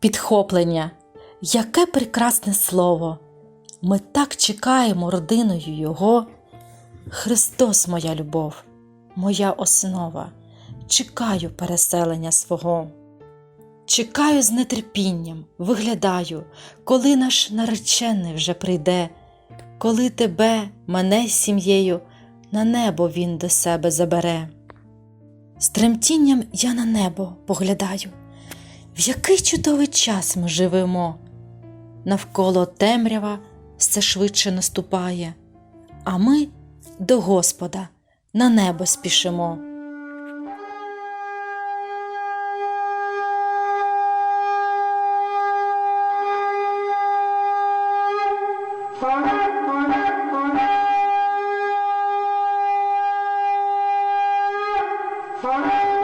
підхоплення. Яке прекрасне слово! Ми так чекаємо родиною Його. Христос, моя любов, моя основа, чекаю переселення свого. Чекаю з нетерпінням, виглядаю, коли наш наречений вже прийде, коли тебе, мене з сім'єю, на небо він до себе забере. З тремтінням я на небо поглядаю, який чудовий час ми живемо, навколо темрява все швидше наступає, а ми до Господа на небо спішимо. Bye.